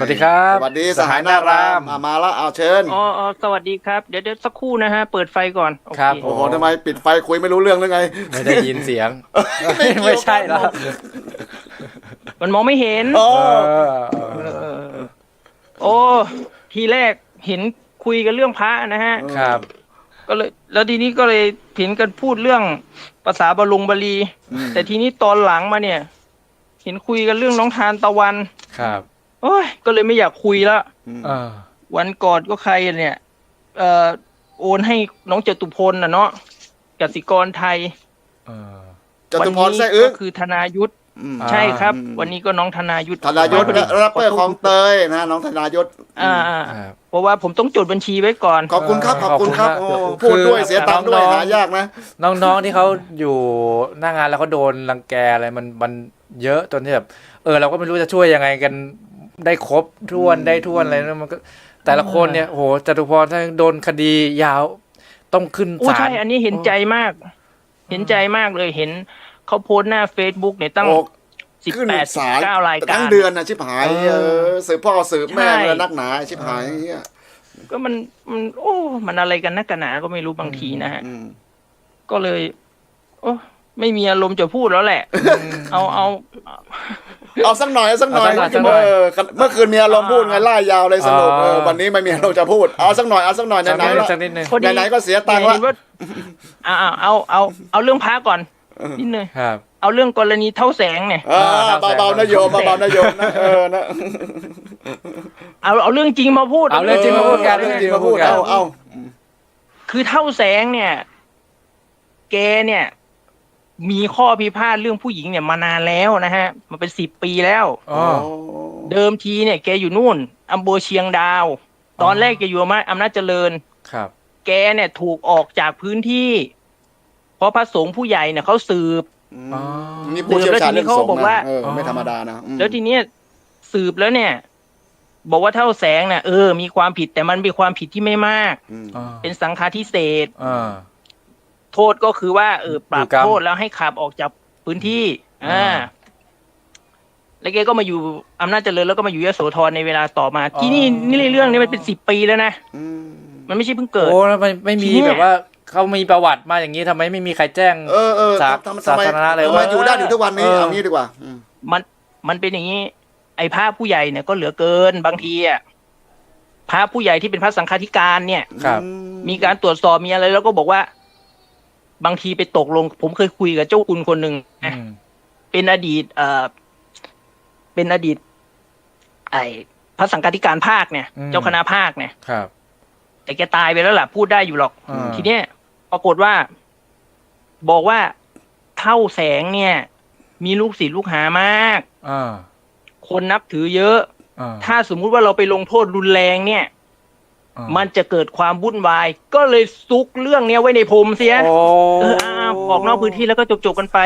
สวัสดีครับ สวัสดีสหายนารามอะมาแล้วเอาเชิญอ๋ออ๋อสวัสดีครับ เดี๋ยวเดี๋ยวสักครู่นะฮะ เปิดไฟก่อนโอเครับ โอ้โหทำไมปิดไฟคุยไม่รู้เรื่องหรือไง ไม่ได้ยินเสียง ไม่เกี่ยวไม่ใช่แล้วมันมองไม่เห็น โอ้เออเออเออโอ้ทีแรกเห็นคุยกันเรื่องพระนะฮะครับ ก็เลย แล้วทีนี้ก็เลยเห็นกันพูดเรื่องภาษาบาลงบาลี แต่ทีนี้ตอนหลังมาเนี่ย เห็นคุยกันเรื่องน้องทานตะวันครับ โอ้ยก็เลยไม่อยากคุยละเออ วันก่อนก็ใครเนี่ย เอ่อโอนให้น้องจตุพลนะเนาะกสิกรไทยเออจตุพรวันนี้แซ่อึ้งก็คือธนายุทธอืมอ่าใช่ครับอืมวันนี้ก็น้องธนายุทธธนายศพอดีแรปเปอร์ของเตยนะน้องธนายศอ่าอ่าครับเพราะว่าผมต้องจดบัญชีไว้ก่อน ขอบคุณครับขอบคุณครับขอบคุณโอ้มากพูดด้วยคือเสียตังค์ด้วยน้องๆหายากนะ น้องๆที่เขาอยู่หน้างานแล้วเขาโดนรังแกอะไรมันมันเยอะจนที่แบบเออเราก็ไม่รู้จะช่วยยังไงกัน ได้ครบท้วนได้ท้วนอะไรนะมันก็ แต่ละคนเนี่ยโอ้โหจตุพรถ้าโดนคดียาวต้องขึ้นโอ้ศาลใช่อันนี้เห็นใจมาก เห็นใจมากเลยเห็นเขาโพสต์หน้าเฟซบุ๊กเนี่ยตั้งโอ้สิบขึ้นแปดสิศาบลเก้ารายการทั้งเดือนนะชิบหายเออสืบพ่อสืบแม่ใช่เลยนักหนาชิบหายเฮียก็มันมันโอ้ มันอะไรกันนักกันหนาก็ไม่รู้บางทีนะฮะอืมก็เลย โอ้ไม่มีอารมณ์จะพูดแล้วแหละ เอาเอา เอาสักหน่อยเอาสักหน่อยเอาสักหน่อยเออเมื่อคืนมีอารมณ์พูดไงไล่ยาวเลยสรุปอ่าเออวันนี้ไม่มีอารมณ์จะพูดเอาสักหน่อยเอาสักหน่อยสักไหนนิดๆนึงละสักนิดนึงพอดีไหนๆก็เสียตังค์ละเห็นว่าอ่าเอาเอาเอาเรื่องพระก่อนนิดนึงครับเอาเรื่องกรณีเท่าแสงเนี่ยเออเบาๆนะโยมเบาๆนะโยมนะเออนะเอาเอาเรื่องจริงมาพูด เอาเรื่องจริงมาพูดกันเรื่องจริงมาพูดกันเอาเอาคือเท่าแสงเนี่ย แกเนี่ย มีข้อพิพาทเรื่องผู้หญิงเนี่ยมานานแล้วนะฮะ มันเป็นสิบปีแล้ว อ๋อ เดิมทีเนี่ยแกอยู่นู่นอำเภอเชียงดาว ตอนแรกแกอยู่อำนาจอำนาจเจริญ ครับ แกเนี่ยถูกออกจากพื้นที่ เพราะพระสงฆ์ผู้ใหญ่เนี่ยเขาสืบอืมนี่ผู้เชี่ยวชาญเรื่องสงฆ์แล้วทีนี้เขาบอกว่านะเออไม่ธรรมดานะอืมแล้วทีเนี้ยสืบแล้วเนี่ย บอกว่าเท่าแสงเนี่ยเออมีความผิดแต่มันเป็นความผิดที่ไม่มากอืมอ่าเป็นสังฆาทิเศษอ่า โทษก็คือว่าเออปรับอยู่กรรมโทษแล้วให้ขับออกจากพื้นที่อ่าอ่าแล้วแกก็มาอยู่อำนาจเจริญแล้วก็มาอยู่ยโสธรในเวลาต่อมา ที่นี่นี่เรื่องนี้มันเป็นสิบปีแล้วนะอืมมันไม่ใช่เพิ่งเกิดโอ้แล้วมันไม่มีทีเนี้ยแบบว่าเขามีประวัติมาอย่างนี้ทำไมไม่มีใครแจ้งเออเออสาทำทำสาทำไมธารณะเลยทำไมว่าอยู่ได้ถึงทุกวันนี้เออเอางี้ดีกว่าอืมมันมันเป็นอย่างนี้ ไอ้พระผู้ใหญ่เนี่ยก็เหลือเกินบางทีอะพระผู้ใหญ่ที่เป็นพระสังฆาธิการเนี่ยครับอืมีการตรวจสอบมีอะไร แล้วก็บอกว่า บางทีไปตกลง ผมเคยคุยกับเจ้าคุณคนหนึ่งนะอืมเป็นอดีตเอ่อเป็นอดีต ไอ้พระสังฆาธิการภาคเนี่ย เจ้าคณะภาคเนี่ยครับแต่แกตายไปแล้วล่ะ พูดได้อยู่หรอกอ่าทีเนี้ยปรากฏว่า บอกว่าเท่าแสงเนี่ย มีลูกศิษย์ลูกหามากอ่าคนนับถือเยอะอ่าถ้าสมมุติว่าเราไปลงโทษรุนแรงเนี่ยอ่า มันจะเกิดความวุ่นวาย ก็เลยซุกเรื่องเนี้ยไว้ในพรมเสียโอ้เอออ้าวออกนอกพื้นที่แล้วก็จบๆกันไป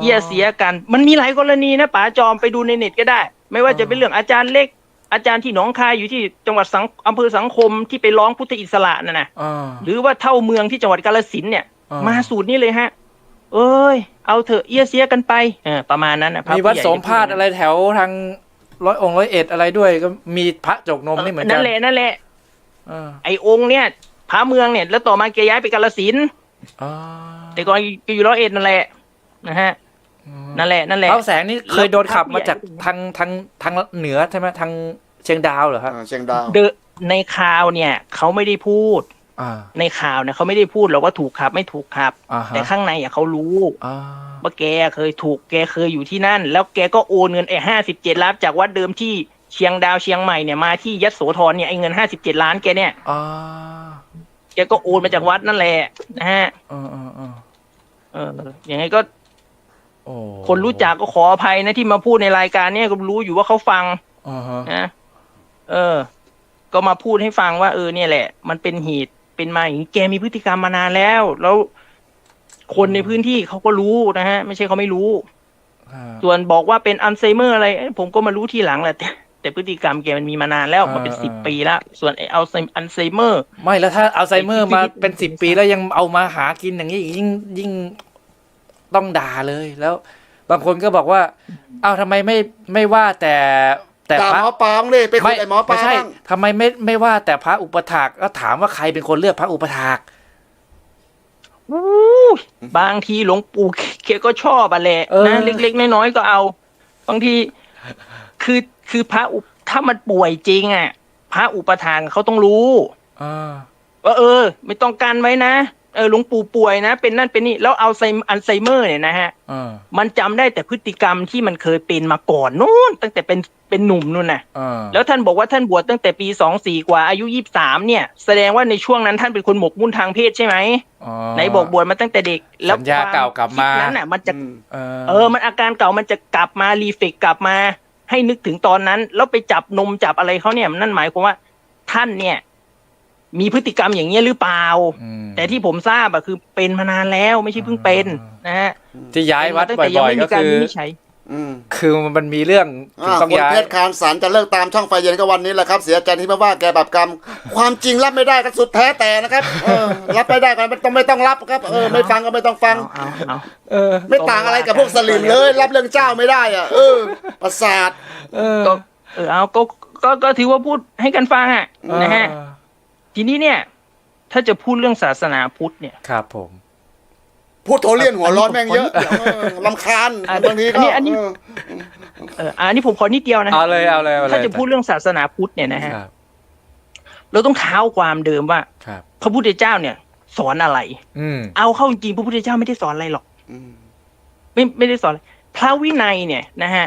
เอียเสียกัน มันมีหลายกรณีนะป๋าจอมไปดูในเน็ตก็ได้ ไม่ว่าจะเป็นเรื่องอาจารย์เล็ก อาจารย์ที่หนองคายอยู่ที่จังหวัดสังอำเภอสังคมที่ไปร้องพุทธอิสระน่ะนะอ่าหรือว่าเท่าเมืองที่จังหวัดกาฬสินธุ์เนี่ยอ่ามมาสูตรนี้เลยฮะ เอ้ย เอาเถอะเอียเสียกันไปเออประมาณนั้นนะพระมีวัดผู้ใหญ่สมพาตอะไรแถวทาง ร้อยองค์ร้อยเอ็ดอะไรด้วยก็มีพระจกนมนี่เหมือนกันั่นนแหละนั่นแหละอ่าไอ้องค์เนี่ยพระเมืองเนี่ย แล้วต่อมาแกย้ายไปกาฬสินธุ์อ่าแต่ก่อนแกอยู่ร้อยเอ็ดนั่นแหละนะฮะนั่นแหละนั่นแหละเท้าแสงนี่เคยโดนขับมาจากแล้วทางทางทางเหนือใช่ไหมทางเชียงดาวเหรอครับอ่าเชียงดาวเดอะในข่าวเนี่ย เขาไม่ได้พูดอ่า ในข่าวเนี่ยเขาไม่ได้พูดหรอกว่าถูกขับ ไม่ถูกขับอ่าฮะแต่ข้างในอะเขารู้อ่าว่าแกเคยถูกแกเคยอยู่ที่นั่น แล้วแกก็โอนเงินไอ้ห้าสิบเจ็ดล้านจากวัดเดิมที่เชียงดาวเชียงใหม่เนี่ยมาที่ยโสธรเนี่ยไอ้เงินห้าสิบเจ็ดล้านแกเนี่ยอ่าแกก็โอนมาจากวัดนั่นแหละนะฮะอ่าอ่าอ่าเออยังไงก็โอ้คนรู้จักก็ขออภัยนะที่มาพูดในรายการเนี่ยก็รู้อยู่ว่าเขาฟังอ่าฮะนะเออ ก็มาพูดให้ฟังว่า เออเนี่ยแหละ มันเป็นเหตุ เป็นมาอย่างนี้แกมีพฤติกรรมมานานแล้ว แล้วคนในพื้นที่เขาก็รู้นะฮะ ไม่ใช่เขาไม่รู้อ่าส่วนบอกว่าเป็นอัลไซเมอร์อะไรเอ้ยผมก็มารู้ทีหลังแหละแต่แต่พฤติกรรมแกมันมีมานานแล้วมันเป็นสิบปีแล้ว ส่วนไอ้อัลไซอัลไซเมอร์ ไม่แล้วถ้าอัลไซเมอร์ไอ้ที่มาที่เป็นสิบปีแล้วยังเอามาหากินอย่างนี้อีกยิ่งยิ่งต้องด่าเลยแล้ว บางคนก็บอกว่าอ้าวทำไมไม่ไม่ว่าแต่ แต่ด่าพระหมอปลาบ้างดิไปคุยกับหมอปลาไม่ใช่บ้างทำไมไม่ไม่ว่าแต่พระอุปถากก็ถามว่าใครเป็นคนเลือกพระอุปถาก อู้บางทีหลวงปู่เคก็ชอบอะแหละเออ นะเล็กๆน้อยๆก็เอา บางทีคือคือพระอุปถ้ามันป่วยจริงอะ พระอุปทานเขาต้องรู้ อ่าว่าเออ ไม่ต้องกันไว้นะ เออหลวงปู่ป่วยนะ เป็นนั่นเป็นนี่แล้วเอาไซอัลไซเมอร์เนี่ยนะฮะอ่ามันจำได้แต่พฤติกรรมที่มันเคยเป็นมาก่อนนู้นตั้งแต่เป็นเป็นหนุ่มนู่นน่ะอ่าแล้วท่านบอกว่าท่านบวชตั้งแต่ปีสองสี่กว่าอายุยี่สามเนี่ย แสดงว่าในช่วงนั้นท่านเป็นคนหมกมุ่นทางเพศใช่ไหมอ๋อไหนบอกบวชมาตั้งแต่เด็ก แล้วสัญญาเก่ากลับมาควคิดนั้นน่ะมันจะอืมเออเออ มันอาการเก่ามันจะกลับมารีเฟกกลับมา ให้นึกถึงตอนนั้น แล้วไปจับนมจับอะไรเขาเนี่ยนั่นหมายความว่าท่านเนี่ย มีพฤติกรรมอย่างเงี้ยหรือเปล่าอืมแต่ที่ผมทราบอะคือเป็นมานานแล้วไม่ใช่เพิ่งเป็นนะฮะที่ย้ายวัดเป็นมตั้งแต่ยังบ่อยไม่ๆมีก็การคือวินิจฉัยอืมคือมันมีเรื่องถึงอ่าต้องคนย้ายเพชรคานสารจะเลิกตามช่องไฟเย็นก็วันนี้แหละครับ เสียใจที่มาว่าแกแบบกรรม ความจริงรับไม่ได้ก็สุดแท้แต่นะครับเออรับไม่ได้ก็ไม่ต้องไม่ต้องรับครับ เออไม่ฟังก็ไม่ต้องฟังเอาเอาเอาเออ ไม่ต่างอะไรกับพวกสลิมเลย รับเรื่องเจ้าไม่ได้อะเออ ประสาท เออก็เออเอาก็ก็ก็ถือว่าพูดให้กันฟังอะนะฮะ ทีนี้เนี่ย ถ้าจะพูดเรื่องศาสนาพุทธเนี่ย ครับผม พูดโทรเลียนหัวร้อนแม่งเยอะเออลำคาญอันบางทีก็อันนี้อันนี้เออเอออันนี้ผมขอนิดเดียวนะเอาเลยเอาเลยเอาเลยถ้าจะพูดเรื่องศาสนาพุทธเนี่ยนะฮะครับเราต้องเท้าความเดิมว่าครับพระพุทธเจ้าเนี่ย สอนอะไร อืมเอาเข้าจริงๆพระพุทธเจ้าไม่ได้สอนอะไรหรอกอืมไม่ไม่ได้สอนอะไรพระวินัยเนี่ยนะฮะ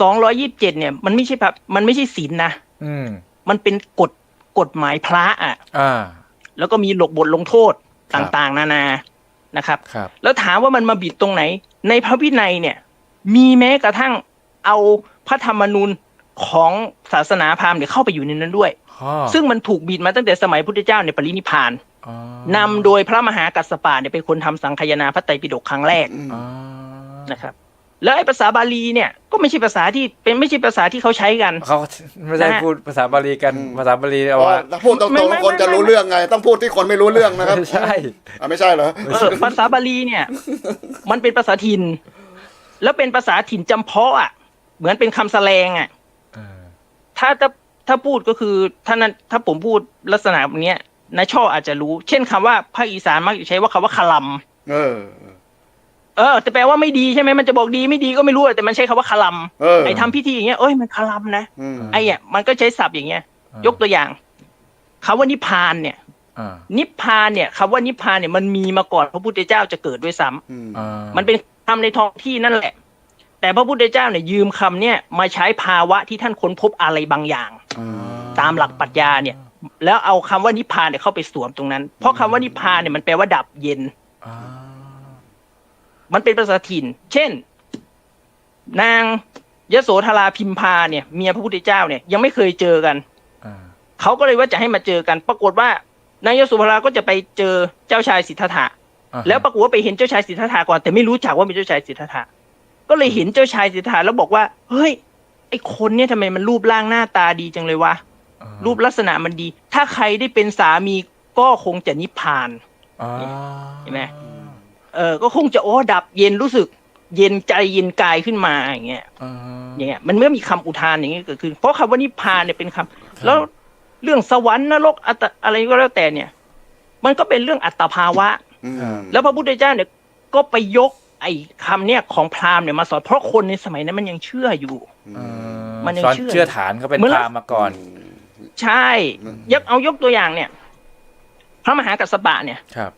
สองร้อยี่บเจ็ดเนี่ย มันไม่ใช่แบบมันไม่ใช่ศีลนะอืมมันเป็นกฎ กฎหมายพระอะอ่าแล้วก็มีหลกบทลงโทษครับต่างๆ นานานะครับครับแล้วถามว่ามันมาบิดตรงไหน ในพระวินัยเนี่ย มีแม้กระทั่งเอาพระธรรมนูญของศาสนาพราหมณ์เนี่ยเข้าไปอยู่ในนั้นด้วยอ๋อซึ่งมันถูกบิดมาตั้งแต่สมัยพุทธเจ้าในยปรินิพพานอ๋อนำโดยพระมหากัสสปะเนี่ยเป็นคนทำสังคายนาพระไตรปิฎกครั้งแรกอืมอ๋อนะครับ แล้วไอ้ภาษาบาลีเนี่ยก็ไม่ใช่ภาษาที่เป็นไม่ใช่ภาษาที่เขาใช้กัน เขาไม่ได้นะฮะพูดภาษาบาลีกันภาษาบาลีเอาว่าถ้าพูดตรงไม่ๆไม่แล้วคนจะไม่รู้เรื่องไง ต้องพูดที่คนไม่รู้เรื่องนะครับไม่ใช่อะไม่ใช่เหรอเออภาษาบาลีเนี่ย มันเป็นภาษาถิ่นแล้วเป็นภาษาถิ่นจำเพาะอะเหมือนเป็นคำแสลงอะเออถ้าถ้าถ้าพูดก็คือถ้านั้นถ้าผมพูดลักษณะแบบเนี้ยนายช่ออาจจะรู้ เช่นคำว่าภาคอีสานมักจะใช้ว่าคำว่าคลัมเออ เออแต่แปลว่าไม่ดีใช่ไหมมันจะบอกดีไม่ดีก็ไม่รู้อะแต่มันใช้คำว่าคลัมเออ ไอ้ทำพิธีอย่างเงี้ยเอ้ยมันคลัมนะอืมไอ้เนี่ยมันก็ใช้ศัพท์อย่างเงี้ย ยกตัวอย่างคำว่านิพพานเนี่ย อ่านิพพานเนี่ยคำว่านิพพานเนี่ยมันมีมาก่อนพระพุทธเจ้าจะเกิดด้วยซ้ำอืมอ่ามันเป็นคำในท้องที่นั่นแหละ แต่พระพุทธเจ้าเนี่ยยืมคำเนี่ยมาใช้ภาวะที่ท่านค้นพบอะไรบางอย่าง อืมตามหลักปรัชญาเนี่ย แล้วเอาคำว่านิพพานเนี่ยเข้าไปสวมตรงนั้น เพราะคำว่านิพพานเนี่ยมันแปลว่าดับเย็น อ่า มันเป็นภาษาถิ่น เช่น นางยโสธราพิมพาเนี่ยเมียพระพุทธเจ้าเนี่ยยังไม่เคยเจอกันอ่าเขาก็เลยว่าจะให้มาเจอกัน ปรากฏว่านางยโสธราก็จะไปเจอเจ้าชายสิทธัตถะอ่าแล้วปรากฏว่าไปเห็นเจ้าชายสิทธัตถะก่อนแต่ไม่รู้จักว่าเป็นเจ้าชายสิทธัตถะก็เลยเห็นเจ้าชายสิทธัตถะแล้วบอกว่า เฮ้ย ไอคนเนี่ยทำไมมันรูปร่างหน้าตาดีจังเลยวะอ่ารูปลักษณะมันดี ถ้าใครได้เป็นสามีก็คงจะนิพพานอ่าเห็นไหม เออก็คงจะโอ้ดับเย็นรู้สึก เย็นใจเย็นกายขึ้นมาอย่างเงี้ยอ่าอย่างเงี้ย มันเมื่อมีคำอุทานอย่างเงี้ยเกิดขึ้น เพราะคำว่านิพพานเนี่ยเป็นคำแล้วเรื่องสวรรค์นรกอัตอะไรก็แล้วแต่เนี่ย มันก็เป็นเรื่องอัตภาวะอืมแล้วพระพุทธเจ้าเนี่ยก็ไปยก ไอ้คำเนี่ยของพราหมณ์เนี่ยมาสอนเพราะคนในสมัยนั้นมันยังเชื่ออยู่อ่ามันยังสอนเชื่อเชื่อฐานเขาเป็นเหมือนพเราราหมณ์มาก่อน ใช่ยกเอายกตัวอย่างเนี่ย พระมหากัสสปะเนี่ยครับ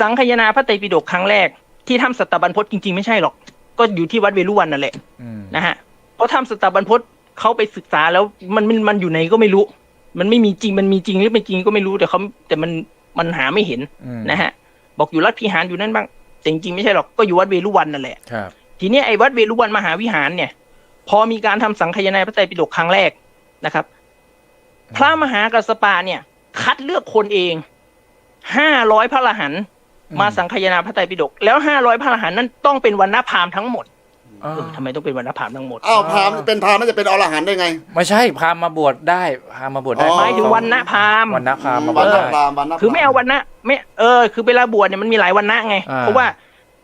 สังคายนาพระไตรปิฎกครั้งแรก ที่ทำสัตตบันพจน์จริงๆไม่ใช่หรอก ก็อยู่ที่วัดเวรุวันนั่นแหละอืมนะฮะเพราะทำสัตตบันพจน์เขาไปศึกษาแล้วมันมันมันอยู่ไหนก็ไม่รู้ มันไม่มีจริงมันมีจริงหรือไม่จริงก็ไม่รู้แต่เขาแต่มันมันหาไม่เห็นอืมนะฮะ บอกอยู่รัฐพิหารอยู่นั่นบ้างแต่จริงๆไม่ใช่หรอกก็อยู่วัดเวรุวันนั่นแหละครับทีเนี้ยไอ้วัดเวรุวันมหาวิหารเนี่ย พอมีการทำสังคายนาพระไตรปิฎกครั้งแรกนะครับ พระมหากัสสปะเนี่ย คัดเลือกคนเองห้าร้อยพระอรหันต์ มาสังคายนาพระไตรปิฎกแล้วห้าร้อยพระอรหันต์นั้นต้องเป็นวันณพราหมณ์ทั้งหมดอ่าเออทำไมต้องเป็นวันณพราหมณ์ทั้งหมดอ้าวพราหมณ์เป็นพราหมณ์น่าจะเป็นอรหันต์ได้ไง ไม่ใช่พราหมณ์มาบวชได้พราหมณ์มาบวชได้อ๋อ หมายถึงวันณพราหมณ์ วันณพราหมณ์มาบวัวนชณได้พราหมณ์วันณพรหมณ์คือไม่เอาวันณะไม่เออคือเวลาบวชเนี่ยมันมีหลายวันณะไง อ่าเพราะว่า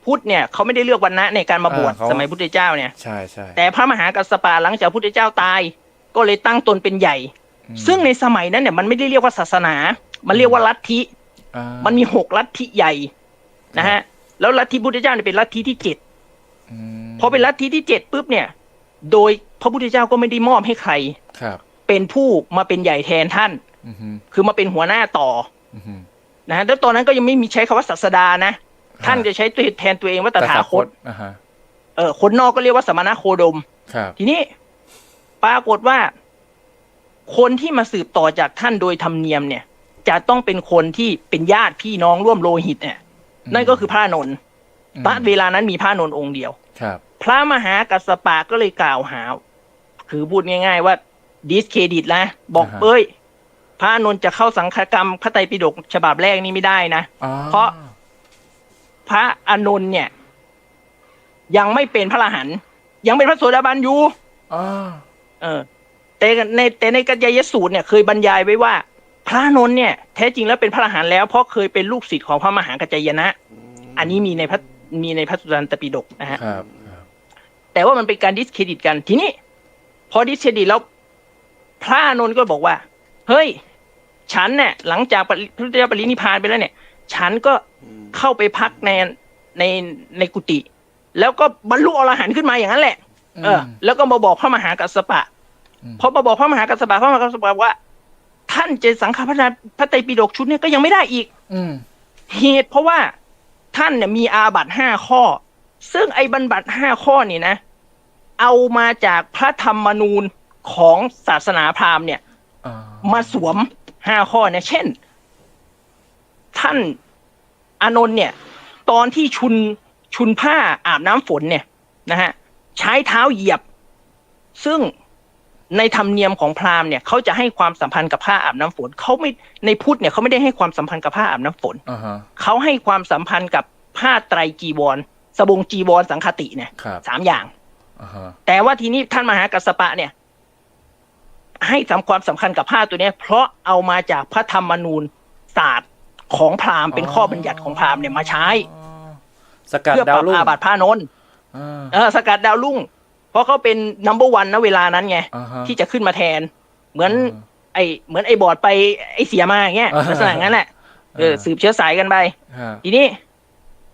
พุทธเนี่ยเขาไม่ได้เลือกวันนะในการมาบวชอ่าเขา สมัยพุทธเจ้าเนี่ย ใช่ใช่แต่พระมหากัสสปะหลังจากพุทธเจ้าตาย ก็เลยตั้งตนเป็นใหญ่ อืมซึ่งในสมัยนั้นเนี่ยมันไม่ได้เรียกว่าศาสนา มันเรียกว่าลัทธิอ่า มันมีหกลัทธิใหญ่นะฮะ แล้วลัทธิพุทธเจ้าเนี่ยเป็นลัทธิที่เจ็ดอืมพอเป็นลัทธิที่เจ็ดปุ๊บเนี่ย โดยพระพุทธเจ้าก็ไม่ได้มอบให้ใครครับ เป็นผู้มาเป็นใหญ่แทนท่านอือฮึคือมาเป็นหัวหน้าต่ออือฮึนะฮะแล้วตอนนั้นก็ยังไม่มีใช้คำว่าศาสดานะท่านจะใช้ตัวแทนตัวเองว่าตถาคตอ่าฮะเออคนนอกก็เรียกว่าสมณะโคดมครับทีนี้ปรากฏว่า คนที่มาสืบต่อจากท่านโดยธรรมเนียมเนี่ย จะต้องเป็นคนที่เป็นญาติพี่น้องร่วมโลหิตเนี่ยนั่นก็คือพระอานนท์อืมณเวลานั้นมีพระอานนท์องค์เดียว ครับ พระมหากัสสปะก็เลยกล่าวหา คือพูดง่าย ๆ ว่าดิสเครดิตนะบอกเอ้ยพระอานนท์จะเข้าสังฆกรรมพระไตรปิฎกฉบับแรกนี่ไม่ได้นะอ๋อเพราะพระอานนท์เนี่ย ยังไม่เป็นพระอรหันต์ยังเป็นพระโสดาบันอยู่อ๋อเออแต่ในแต่ในกัญญายสูตรเนี่ยเคยบรรยายไว้ว่า พระอานนท์เนี่ยแท้จริงแล้วเป็นพระอรหันต์แล้วเพราะเคยเป็นลูกศิษย์ของพระมหากัจจายนะ อันนี้มีในพระมีในพระสุตตันตปิฎกนะฮะครับครับแต่ว่ามันเป็นการดิสเครดิตกันทีนี้ พอดิสเครดิตแล้วพระอานนท์ก็บอกว่า เฮ้ย ฉันเนี่ยหลังจากปริพระพุทธเจ้าปรินิพพานไปแล้วเนี่ย ฉันก็เข้าไปพักในในในกุฏิแล้วก็บรรลุอรหันต์ขึ้นมาอย่างนั้นแหละ เออ แล้วก็มาบอกพระมหากัสสปะอืมพอมาบอกพระมหากัสสปะพระมหากัสสปะว่าท่านจะสังฆพระนาพระไตรปิฎกชุดเนี่ยก็ยังไม่ได้อีก อืมเหตุเพราะว่าท่านเนี่ยมีอาบัตห้าข้อ ซึ่งไอ้บัญบัติห้าข้อนี่นะ เอามาจากพระธรรมนูญของศาสนาพราหมณ์เนี่ยอ๋อมาสวมห้าข้อเนี่ย เช่น ท่านอานนท์เนี่ย ตอนที่ชุนชุนผ้าอาบน้ำฝนเนี่ยนะฮะใช้เท้าเหยียบ ซึ่ง ในธรรมเนียมของพราหมณ์เนี่ยเขาจะให้ความสัมพันธ์กับผ้าอาบน้ำฝนเขาไม่ในพุทธเนี่ยเขาไม่ได้ให้ความสัมพันธ์กับผ้าอาบน้ำฝนอ่าฮะเขาให้ความสัมพันธ์กับผ้าไตรจีวรสบงจีวรสังคติเนี่ยครับสามอย่างอ่าฮะแต่ว่าทีนี้ท่านมหากัสสปะเนี่ย ให้สำความสำคัญกับผ้าตัวเนี้ยเพราะเอามาจากพระธรรมนูญศาสตร์ของพราหมณ์เป็นข้อบัญญัติของพราหมณ์เนี่ยมาใช้อ๋อสกัดเพื่อดาปวรับรุ่งอาบัติพระนนท์อ่าเออสกัดดาวรุ่งเพ ราะเขาเป็นนัมเบอร์วันนะเวลานั้นไงอ่าฮะที่จะขึ้นมาแทน เหมือนอ่าไอเหมือนไอบอร์ดไปไอเสียมาอย่างเงี้ยอ่าลักษณะนั้นแหละเอออ่าสืบเชื้อสายกันไปฮะทีนี้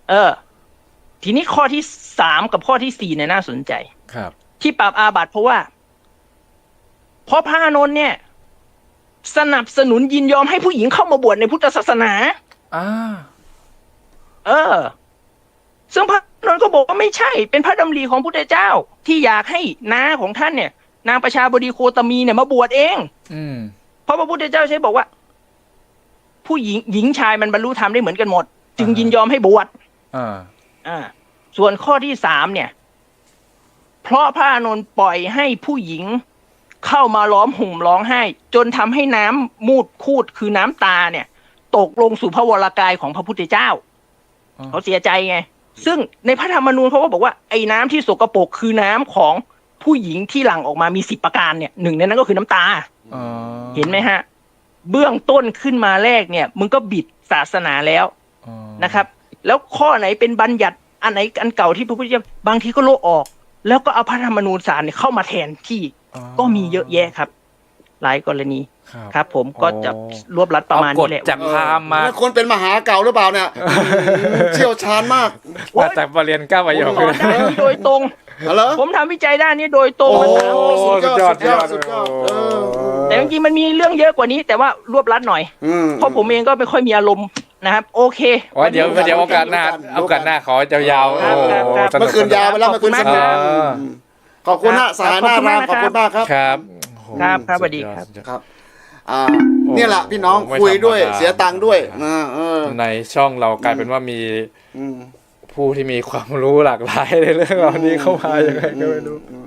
เออ ทีนี้ข้อที่สามกับข้อที่สี่เนี่ยน่าสนใจครับ ที่ปราบอาบัติเพราะว่าเพราะพระอานนท์เนี่ย สนับสนุนยินยอมให้ผู้หญิงเข้ามาบวชในพุทธศาสนาอ่าเออ ซึ่งพระอา นนท์ก็บอกว่าไม่ใช่เป็นพระดำริของพุทธเจ้า ที่อยากให้น้าของท่านเนี่ย นางประชาบดีโคตมีเนี่ยมาบวชเอง อืมเพราะพระพุทธเจ้าใช้บอกว่า ผู้หญิงหญิงชายมันบรรลุธรรมได้เหมือนกันหมด จึงยินยอมให้บวชอ่าอ่า ส่วนข้อที่สามเนี่ย เพราะพระอานนท์ปล่อยให้ผู้หญิงเข้ามาล้อมห่มร้องไห้ จนทำให้น้ำมูดคูดคือน้ำตาเนี่ย ตกลงสู่พระวรากายของพระพุทธเจ้าอ๋อเขาเสียใจไง ซึ่งในพระธรรมนูญเขาก็บอกว่าไอ้น้ำที่สกปรกคือน้ำของผู้หญิงที่หลั่งออกมามีสิบประการเนี่ยหนึ่งในนั้นก็คือน้ำตาอ๋อเห็นไหมฮะ เบื้องต้นขึ้นมาแรกเนี่ย มึงก็บิดศาสนาแล้วอ๋อนะครับ แล้วข้อไหนเป็นบัญญัติอันไหนอันเก่าที่พระพุทธเจ้าบางทีก็โลกออก แล้วก็เอาพระธรรมนูญสารเนี่ยเข้ามาแทนที่อ๋อก็มีเยอะแยะครับ หลายกรณี ครับ ครับ ผมก็จะอ๋อรวบรัดประมาณเอากฎนี้แหละจากพราหมณ์มา แล้วคนเป็นมหาเก่าหรือเปล่าเนี่ยเชี่ยวชาญมากมาจากบรเรียนเก้าประโยผคมสอนด้านนี้โดยตรง เหรอ ผมทำวิจัยด้านนี้โดยตรงโอ้มาสามปีสุดยอดสุดยอดสุดยอดเออ แต่จริงๆมันมีเรื่องเยอะกว่านี้ แต่ว่ารวบรัดหน่อย อืมเพราะผมเองก็ไม่ค่อยมีอารมณ์นะครับ โอเคอ๋อเดี๋ยววันนี้เดี๋ยวโอกาสหน้ารู้กันโอกาสหน้าขอยาวๆครับโอ้ครับครับสนุเมื่อคืนยาวไปแล้วขเมื่ออบคุคืนณสักมากคืนครับอืมขอบคุณนะสหายหน้ารามขอบคุณมากครับ ครับโอ้โหครับครับสวัสดียอครับสุยอครับ อ่าเนี่ยแหละพี่น้องไม่คุยด้วยธรรมดา เสียตังค์ด้วยอ่าเออในช่องเรากลายเป็นว่ามีอืมผู้ที่มีความรู้หลากหลายในเรื่องเหล่านี้เข้ามายังไงก็ไม่รู้ อืม